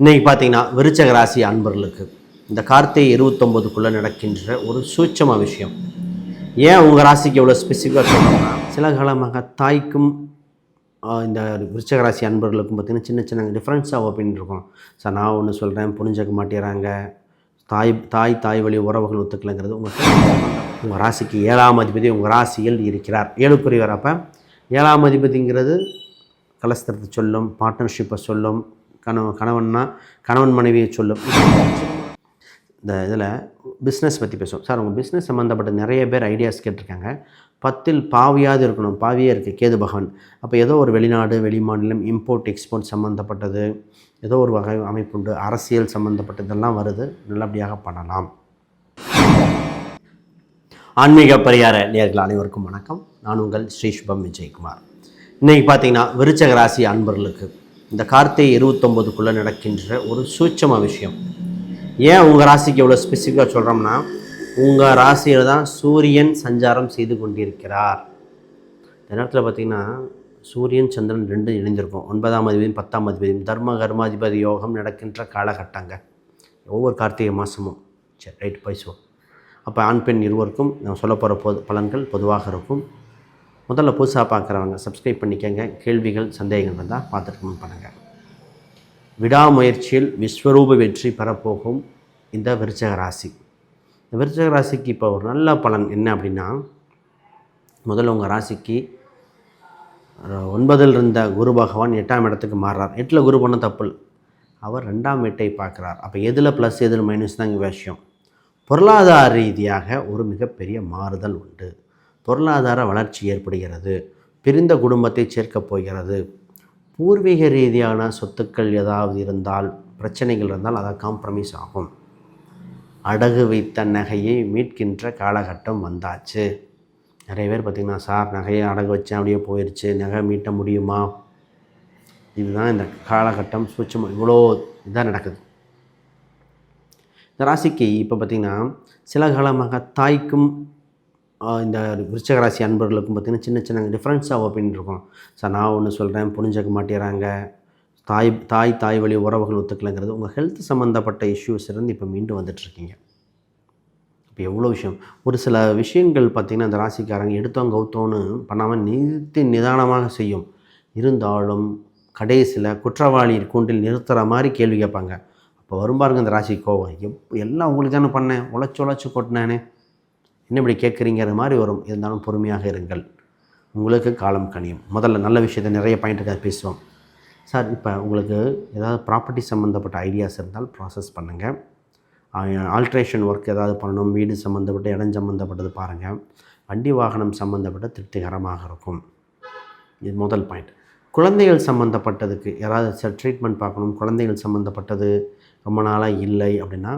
இன்றைக்கி பார்த்தீங்கன்னா விருச்சக ராசி அன்பர்களுக்கு இந்த கார்த்திகை இருபத்தொம்போதுக்குள்ளே நடக்கின்ற ஒரு சூட்சம விஷயம். ஏன் உங்கள் ராசிக்கு எவ்வளோ ஸ்பெசிஃபிக்காக சொல்லணும்னா சில காலமாக தாய்க்கும் இந்த விருச்சக ராசி அன்பர்களுக்கும் பார்த்தீங்கன்னா சின்ன சின்ன டிஃப்ரென்ஸாக ஒப்பீனியன் இருக்கும். சார் நான் ஒன்று சொல்கிறேன் புரிஞ்சுக்க மாட்டேறாங்க. தாய் தாய் தாய் வழி உறவுகள் ஒத்துக்கலைங்கிறது உங்கள் உங்கள் ராசிக்கு ஏழாம் அதிபதி உங்கள் ராசியில் இருக்கிறார். ஏழுக்குரியவர் அப்போ ஏழாம் அதிபதிங்கிறது கலஸ்திரத்தை சொல்லும் பார்ட்னர்ஷிப்பை சொல்லும் கணவன் கணவன்னா கணவன் மனைவியை சொல்லும். இந்த இதில் பிஸ்னஸ் பற்றி பேசுவோம். சார் உங்கள் பிஸ்னஸ் சம்மந்தப்பட்ட நிறைய பேர் ஐடியாஸ் கேட்டிருக்காங்க. பத்தில் பாவியாவது இருக்கணும். பாவியே இருக்குது கேது பகவான். அப்போ ஏதோ ஒரு வெளிநாடு வெளிமாநிலம் இம்போர்ட் எக்ஸ்போர்ட் சம்மந்தப்பட்டது ஏதோ ஒரு வகை அமைப்புண்டு அரசியல் சம்மந்தப்பட்டதெல்லாம் வருது. நல்லபடியாக பண்ணலாம். ஆன்மீக பரிகார நேர்கள் அனைவருக்கும் வணக்கம். நான் உங்கள் ஸ்ரீ சுபம் விஜயகுமார். இன்றைக்கி பார்த்தீங்கன்னா விருச்சக ராசி அன்பர்களுக்கு இந்த கார்த்திகை இருபத்தொம்போதுக்குள்ளே நடக்கின்ற ஒரு சூட்சம விஷயம். ஏன் உங்கள் ராசிக்கு எவ்வளோ ஸ்பெசிஃபிக்காக சொல்கிறோம்னா உங்கள் ராசியில் தான் சூரியன் சஞ்சாரம் செய்து கொண்டிருக்கிறார். இந்த நேரத்தில் பார்த்தீங்கன்னா சூரியன் சந்திரன் ரெண்டும் இணைந்திருக்கும். ஒன்பதாம் அதிபதியும் பத்தாம் அதிபதியும் தர்ம கர்மாதிபதி யோகம் நடக்கின்ற காலகட்டங்க. ஒவ்வொரு கார்த்திகை மாதமும் சரி ரைட் பேசுவோம் அப்போ ஆண் பெண் இருவருக்கும் நான் சொல்ல போகிற பொது பலன்கள் பொதுவாக இருக்கும். முதல்ல புதுசாக பார்க்குறவங்க சப்ஸ்கிரைப் பண்ணிக்கங்க. கேள்விகள் சந்தேகங்கள் இருந்தால் பார்த்துட்டு கமெண்ட் பண்ணுங்கள் விடாமுயற்சியில் விஸ்வரூப வெற்றி பெறப்போகும் இந்த விருச்சக ராசி. இந்த விருச்சக ராசிக்கு இப்போ ஒரு நல்ல பலன் என்ன அப்படின்னா முதல்ல உங்கள் ராசிக்கு ஒன்பதில் இருந்த குரு பகவான் எட்டாம் இடத்துக்கு மாறுறார். எட்டில் குரு பண்ண தப்பு அவர் ரெண்டாம் வீட்டை பார்க்குறார். அப்போ எதில் ப்ளஸ் எதில் மைனஸ் தான் இங்கே விஷயம். பொருளாதார ரீதியாக ஒரு மிகப்பெரிய மாறுதல் உண்டு. பொருளாதார வளர்ச்சி ஏற்படுகிறது பிரிந்த குடும்பத்தை சேர்க்கப் போகிறது. பூர்வீக ரீதியான சொத்துக்கள் ஏதாவது இருந்தால் பிரச்சனைகள் இருந்தால் அதை காம்ப்ரமைஸ் ஆகும். அடகு வைத்த நகையை மீட்கின்ற காலகட்டம் வந்தாச்சு. நிறைய பேர் பார்த்திங்கன்னா சார் நகையை அடகு வச்சேன் அப்படியே போயிடுச்சு நகை மீட்ட முடியுமா? இதுதான் இந்த காலகட்டம் சூட்சமாக இவ்வளோ இதாக நடக்குது. இந்த ராசிக்கு இப்போ பார்த்திங்கன்னா சில காலமாக தாய்க்கும் இந்த விருச்சக ராசி அன்பர்களுக்கும் பார்த்திங்கன்னா சின்ன சின்ன டிஃப்ரென்ஸாக ஒப்பீனியன் இருக்கும். சார் நான் ஒன்று சொல்கிறேன் புரிஞ்சுக்க மாட்டேறாங்க. தாய் தாய் தாய் வழி உறவுகள் ஒத்துக்கலைங்கிறது உங்கள் ஹெல்த் சம்மந்தப்பட்ட இஷ்யூஸ் இருந்து இப்போ மீண்டும் வந்துட்டுருக்கீங்க. இப்போ எவ்வளோ விஷயம். ஒரு சில விஷயங்கள் பார்த்திங்கன்னா அந்த ராசிக்காரங்க எடுத்தோம் கவுத்தோன்னு பண்ணாமல் நிறுத்தி நிதானமாக செய்யும். இருந்தாலும் கடைசியில் குற்றவாளி கூண்டில் நிறுத்துகிற மாதிரி கேள்வி கேட்பாங்க. அப்போ வரும் பாருங்க இந்த ராசி கோவம். எப் எல்லாம் உங்களுக்கு தானே பண்ணேன். உழைச்சி உழைச்சி கொட்டினானே. என்ன இப்படி கேட்குறீங்கிற மாதிரி வரும். இருந்தாலும் பொறுமையாக இருங்கள். உங்களுக்கு காலம் கனியும். முதல்ல நல்ல விஷயத்தை நிறைய பாயிண்ட்டுக்காக பேசுவோம். சார் இப்போ உங்களுக்கு ஏதாவது ப்ராப்பர்ட்டி சம்மந்தப்பட்ட ஐடியாஸ் இருந்தால் ப்ராசஸ் பண்ணுங்கள் ஆல்ட்ரேஷன் ஒர்க் ஏதாவது பண்ணணும். வீடு சம்மந்தப்பட்ட இடம் சம்மந்தப்பட்டது பாருங்கள் வண்டி வாகனம் சம்மந்தப்பட்ட திருப்திகரமாக இருக்கும். இது முதல் பாயிண்ட் குழந்தைகள் சம்மந்தப்பட்டதுக்கு யாராவது ட்ரீட்மெண்ட் பார்க்கணும். குழந்தைகள் சம்மந்தப்பட்டது ரொம்ப நாளாக இல்லை அப்படின்னா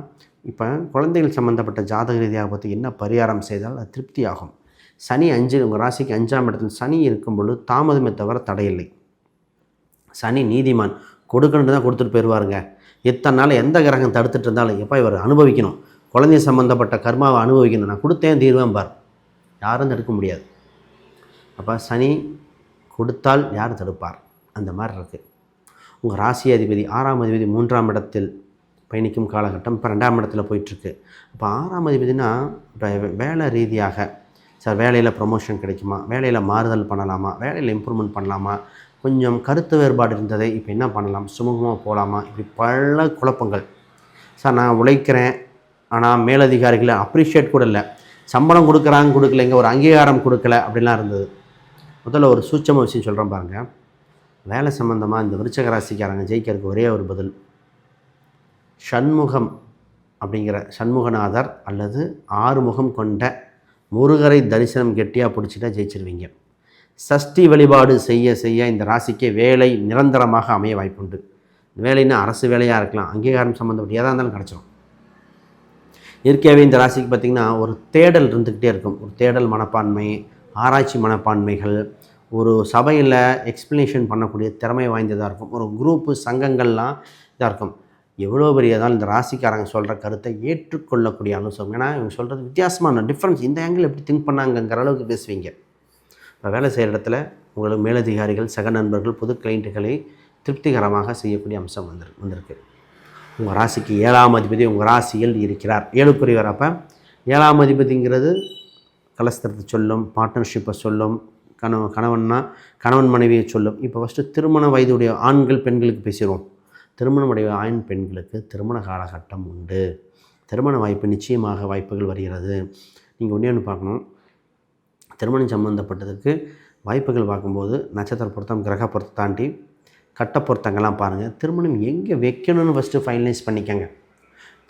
இப்போ குழந்தைகள் சம்மந்தப்பட்ட ஜாதக ரீதியாக பற்றி என்ன பரிகாரம் செய்தால் அது திருப்தி ஆகும் சனி அஞ்சு உங்கள் ராசிக்கு அஞ்சாம் இடத்தில் சனி இருக்கும் பொழுது தாமதமே தவிர தடையில்லை. சனி நீதிமான் கொடுக்கணுன்னு தான் கொடுத்துட்டு போயிடுவாருங்க. இத்தனை நாள் எந்த கிரகம் தடுத்துட்டு இருந்தாலும் எப்போ இவர் அனுபவிக்கணும். குழந்தை சம்மந்தப்பட்ட கர்மாவை அனுபவிக்கணும். நான் கொடுத்தேன் தீர்வேன் பார். யாரும் தடுக்க முடியாது. அப்போ சனி கொடுத்தால் யார் தடுப்பார்? அந்த மாதிரி இருக்குது உங்கள் ராசி அதிபதி ஆறாம் அதிபதி மூன்றாம் இடத்தில் பயணிக்கும் காலகட்டம் இப்போ ரெண்டாம் இடத்துல போயிட்டுருக்கு. இப்போ ஆறாம் அதிபதினா இப்போ வேலை ரீதியாக சார் வேலையில் ப்ரொமோஷன் கிடைக்குமா? வேலையில் மாறுதல் பண்ணலாமா? வேலையில் இம்ப்ரூவ்மெண்ட் பண்ணலாமா? கொஞ்சம் கருத்து வேறுபாடு இருந்ததை இப்போ என்ன பண்ணலாம்? சுமூகமாக போகலாமா இப்படி பல குழப்பங்கள். சார் நான் உழைக்கிறேன் ஆனால் மேலதிகாரிகளை அப்ரிஷியேட் கூட இல்லை. சம்பளம் கொடுக்குறாங்க கொடுக்கலைங்க ஒரு அங்கீகாரம் கொடுக்கல அப்படிலாம் இருந்தது. முதல்ல ஒரு சூட்சம விஷயம் சொல்கிறேன் பாருங்கள் வேலை சம்மந்தமாக இந்த விருச்சக ராசிக்காரங்க ஜெயிக்கிறதுக்கு ஒரே ஒரு பதில். ஷண்முகம் அப்படிங்கிற சண்முகநாதர் அல்லது ஆறுமுகம் கொண்ட முருகரை தரிசனம் கெட்டியாக பிடிச்சிட்டா ஜெயிச்சிருவீங்க. சஷ்டி வழிபாடு செய்ய செய்ய இந்த ராசிக்கு வேலை நிரந்தரமாக அமைய வாய்ப்புண்டு. வேலைன்னா அரசு வேலையாக இருக்கலாம். அங்கீகாரம் சம்மந்தப்பட்ட எதாக இருந்தாலும் கிடச்சிரும். இயற்கையாகவே இந்த ராசிக்கு பார்த்திங்கன்னா ஒரு தேடல் இருந்துக்கிட்டே இருக்கும். ஒரு தேடல் மனப்பான்மை ஆராய்ச்சி மனப்பான்மைகள் ஒரு சபையில் எக்ஸ்ப்ளனேஷன் பண்ணக்கூடிய திறமை வாய்ந்ததாக இருக்கும். ஒரு குரூப்பு சங்கங்கள்லாம் இதாக இருக்கும். எவ்வளோ பெரியதால் இந்த ராசிக்காரங்க சொல்கிற கருத்தை ஏற்றுக்கொள்ளக்கூடிய அனுசம். ஏன்னா இவங்க சொல்கிறது வித்தியாசமான டிஃப்ரென்ஸ் இந்த ஆங்கிள் எப்படி திங்க் பண்ணாங்கங்கிற அளவுக்கு பேசுவீங்க. இப்போ வேலை செய்கிற இடத்துல உங்களுக்கு மேலதிகாரிகள் சக நண்பர்கள் புது கிளைண்ட்டுகளை திருப்திகரமாக செய்யக்கூடிய அம்சம் வந்துரு வந்திருக்கு. உங்கள் ராசிக்கு ஏழாம் அதிபதி உங்கள் ராசியில் இருக்கிறார். ஏழுக்குரியவர் அப்போ ஏழாம் அதிபதிங்கிறது கலஸ்திரத்தை சொல்லும் பார்ட்னர்ஷிப்பை சொல்லும் கணவன் கணவன்னா கணவன் மனைவியை சொல்லும். இப்போ ஃபஸ்ட்டு திருமண வயதுடைய ஆண்கள் பெண்களுக்கு பேசிடுவோம். திருமணமுடைய ஆண் பெண்களுக்கு திருமண காலகட்டம் உண்டு. திருமண வாய்ப்பு நிச்சயமாக வாய்ப்புகள் வருகிறது. நீங்கள் ஒன்றே ஒன்று பார்க்கணும். திருமணம் சம்மந்தப்பட்டதுக்கு வாய்ப்புகள் பார்க்கும்போது நட்சத்திர பொருத்தம் கிரக பொருத்தம் தாண்டி கட்ட பொருத்தங்கள்லாம் பாருங்கள் திருமணம் எங்கே வைக்கணும்னு ஃபஸ்ட்டு ஃபைனலைஸ் பண்ணிக்கங்க.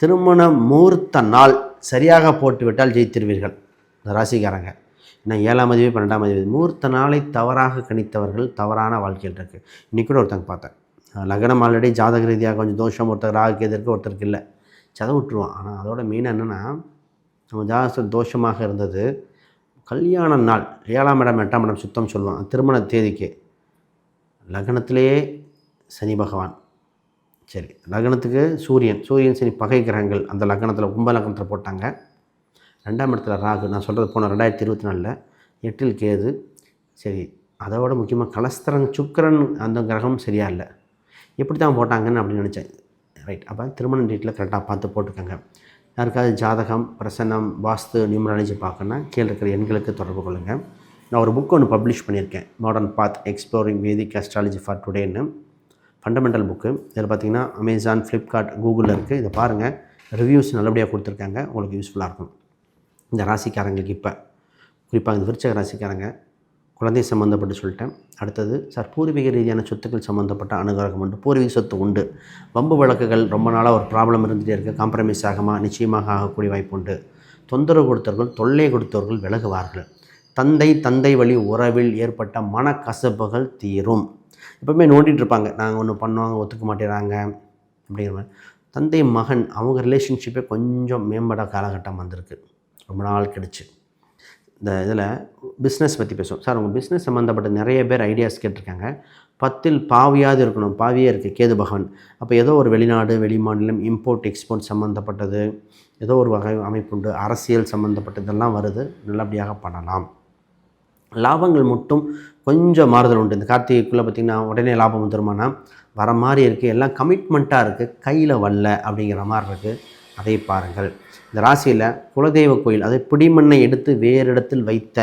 திருமண முகூர்த்த நாள் சரியாக போட்டுவிட்டால் ஜெயித்திருவீர்கள். இந்த ராசிக்காரங்க. ஏன்னா ஏழாம் அதிபதி பன்னெண்டாம் அதிபதி. முகூர்த்த நாளை தவறாக கணித்தவர்கள் தவறான வாழ்க்கையில் இருக்குது இன்றைக்கூட கூட ஒருத்தங்க பார்த்தேன். லக்னம் ஆல்ரெடி ஜாதக ரீதியாக கொஞ்சம் தோஷம் ஒருத்தர் ராகு எதிர்க்கு ஒருத்தருக்கு இல்லை. சதவு விட்டுருவான். ஆனால் அதோட மெயின் என்னென்னா நம்ம ஜாதக தோஷமாக இருந்தது கல்யாண நாள் ஏழாம் இடம் எட்டாம் இடம் சுத்தம் சொல்லுவான் திருமண தேதிக்கு. லக்னத்திலேயே சனி பகவான். சரி லக்னத்துக்கு சூரியன் சூரியன் சனி பகை கிரகங்கள் அந்த லக்னத்தில் கும்ப லக்னத்தில் போட்டாங்க. ரெண்டாம் இடத்துல ராகு நான் சொல்கிறது போன ரெண்டாயிரத்தி இருபத்தி நாலில் எட்டில் கேது. சரி அதோட முக்கியமாக கலஸ்தரன் சுக்கரன் அந்த கிரகம் சரியா இல்லை. எப்படி தான் போட்டாங்கன்னு அப்படின்னு நினச்சேன். ரைட் அப்போ திருமண டேட்டில் கரெக்டாக பார்த்து போட்டுக்கோங்க யாருக்காவது ஜாதகம் பிரசன்னம் வாஸ்து நியூமராலஜி பார்க்கணுன்னா கீழே இருக்கிற எண்களுக்கு தொடர்பு கொள்ளுங்கள் நான் ஒரு புக் ஒன்று பப்ளிஷ் பண்ணியிருக்கேன். Modern path exploring Vedic astrology for டுடேன்னு fundamental book இதில் பார்த்தீங்கன்னா அமேசான் ஃப்ளிப்கார்ட் கூகுளில் இருக்குது இதை பாருங்கள் ரிவ்யூஸ் நல்லபடியாக கொடுத்துருக்காங்க. உங்களுக்கு யூஸ்ஃபுல்லாக இருக்கும். இந்த ராசிக்காரங்களுக்கு இப்போ. குறிப்பாக இந்த விருச்சக ராசிக்காரங்க. குழந்தை சம்மந்தப்பட்டு சொல்லிட்டேன். அடுத்தது சார் பூர்வீக ரீதியான சொத்துக்கள் சம்மந்தப்பட்ட அனுகிரகம் உண்டு. பூர்வீக சொத்து உண்டு. வம்பு வழக்குகள் ரொம்ப நாளாக ஒரு ப்ராப்ளம் இருந்துகிட்டே இருக்குது காம்ப்ரமைஸ் ஆகமாக நிச்சயமாக ஆகக்கூடிய வாய்ப்பு உண்டு. தொந்தரவு கொடுத்தவர்கள் தொல்லை கொடுத்தவர்கள் விலகுவார்கள். தந்தை தந்தை வழி உறவில் ஏற்பட்ட மனக்கசப்புகள் தீரும். எப்பவுமே நோண்டிகிட்டு இருப்பாங்க. நாங்கள் ஒன்று பண்ணுவாங்க ஒத்துக்க மாட்டேறாங்க. அப்படிங்கிற மாதிரி. தந்தை மகன் அவங்க ரிலேஷன்ஷிப்பே கொஞ்சம் மேம்பட காலகட்டம் வந்திருக்கு. ரொம்ப நாள் கிடச்சி இந்த இதில் பிஸ்னஸ் பற்றி பேசுவோம். சார் உங்கள் பிஸ்னஸ் சம்மந்தப்பட்ட நிறைய பேர் ஐடியாஸ் கேட்டிருக்காங்க. பத்தில் பாவியாவது இருக்கணும். பாவியே இருக்குது கேது பகவான். அப்போ ஏதோ ஒரு வெளிநாடு வெளிமாநிலம் இம்போர்ட் எக்ஸ்போர்ட் சம்மந்தப்பட்டது ஏதோ ஒரு வகை அமைப்புண்டு அரசியல் சம்மந்தப்பட்டதெல்லாம் வருது. நல்லபடியாக பண்ணலாம். லாபங்கள் மட்டும் கொஞ்சம் மாறுதல் உண்டு. இந்த கார்த்திகைக்குள்ளே பார்த்திங்கன்னா உடனே லாபம் வந்துருமானா? வர மாதிரி இருக்குது எல்லாம் கமிட்மெண்ட்டாக இருக்குது கையில் வரல அப்படிங்கிற மாதிரி இருக்குது அதை பாருங்கள். இந்த ராசியில் குலதெய்வ கோயில் அதை பிடிமண்ணை எடுத்து வேறு இடத்தில் வைத்த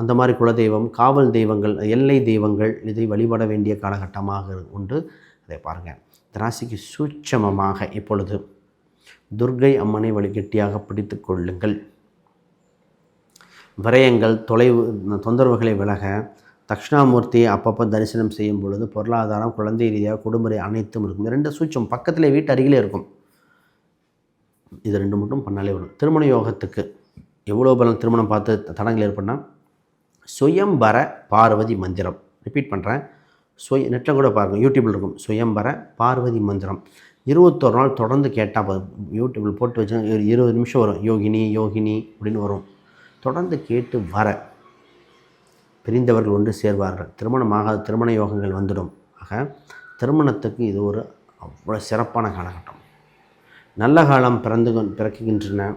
அந்த மாதிரி குலதெய்வம் காவல் தெய்வங்கள் எல்லை தெய்வங்கள் இதை வழிபட வேண்டிய காலகட்டமாக உண்டு. அதை பாருங்கள் இந்த ராசிக்கு சூட்சமமாக இப்பொழுது துர்கை அம்மனை வழி கெட்டியாக பிடித்து கொள்ளுங்கள். விரயங்கள் தொலைவு தொந்தரவுகளை விலக தட்சிணாமூர்த்தியை அப்பப்போ தரிசனம் செய்யும் பொழுது பொருளாதாரம் குழந்தை ரீதியாக குடும்பரை அனைத்தும் இருக்கும். ரெண்டு சூட்சம் பக்கத்தில் வீட்டு அருகிலே இருக்கும். இது ரெண்டு மட்டும் பண்ணாலே வரும். திருமண யோகத்துக்கு எவ்வளோ பலம் திருமணம் பார்த்து தடங்கள் ஏற்பட்டால் சுயம்பர பார்வதி மந்திரம். ரிப்பீட் பண்ணுறேன் சுய நெட்டில் கூட பாருங்கள் யூடியூப்பில் இருக்கும். சுயம்பர பார்வதி மந்திரம். இருபத்தொரு நாள் தொடர்ந்து கேட்டால் யூடியூப்பில் போட்டு வச்சு ஒரு இருபது நிமிஷம் வரும். யோகினி யோகினி அப்படின்னு வரும். தொடர்ந்து கேட்டு வர பிரிந்தவர்கள் ஒன்று சேர்வார்கள். திருமணமாகாத திருமண யோகங்கள் வந்துடும். ஆக திருமணத்துக்கு இது ஒரு அவ்வளோ சிறப்பான காலகட்டம். நல்ல காலம் பிறந்து பிறக்குகின்றன.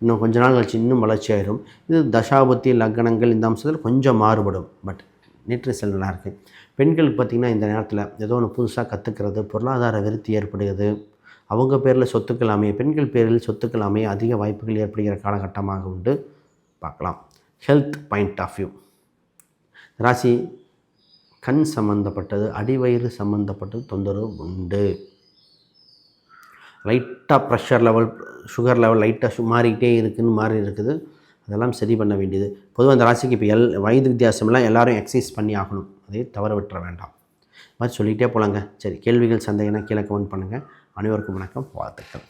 இன்னும் கொஞ்ச நாள் கழிச்சு இன்னும் வளர்ச்சி ஆயிரும் இது தசாபத்தி லக்னங்கள் இந்த அம்சத்தில் கொஞ்சம் மாறுபடும். பட் நேற்று நல்லா இருக்குது பெண்களுக்கு பார்த்திங்கன்னா இந்த நேரத்தில் ஏதோ ஒன்று புதுசாக கற்றுக்கிறது பொருளாதார விருத்தி ஏற்படுகிறது. அவங்க பேரில் சொத்துக்கள் அமைய பெண்கள் பேரில் சொத்துக்கள் அமைய அதிக வாய்ப்புகள் ஏற்படுகிற காலகட்டமாக உண்டு. பார்க்கலாம். ஹெல்த் பாயிண்ட் ஆஃப் வியூ ராசி கண் சம்மந்தப்பட்டது அடிவயிறு சம்மந்தப்பட்டது தொந்தரவு உண்டு. ரைட் லைட்டாக ப்ரெஷர் லெவல் சுகர் லெவல் லைட்டாக மாறிக்கிட்டே இருக்குதுன்னு மாறி இருக்குது. அதெல்லாம் சரி பண்ண வேண்டியது. பொதுவாக அந்த ராசிக்கு இப்போ எல் வயது வித்தியாசம்லாம் எல்லோரும் எக்ஸசைஸ் பண்ணி ஆகணும். அதே தவற விட்டுற வேண்டாம். மாதிரி சொல்லிகிட்டே போகலாங்க சரி கேள்விகள் சந்தேகம்னா கீழே கமெண்ட் பண்ணுங்கள் அனைவருக்கும் வணக்கம். வாழ்த்துக்கள்.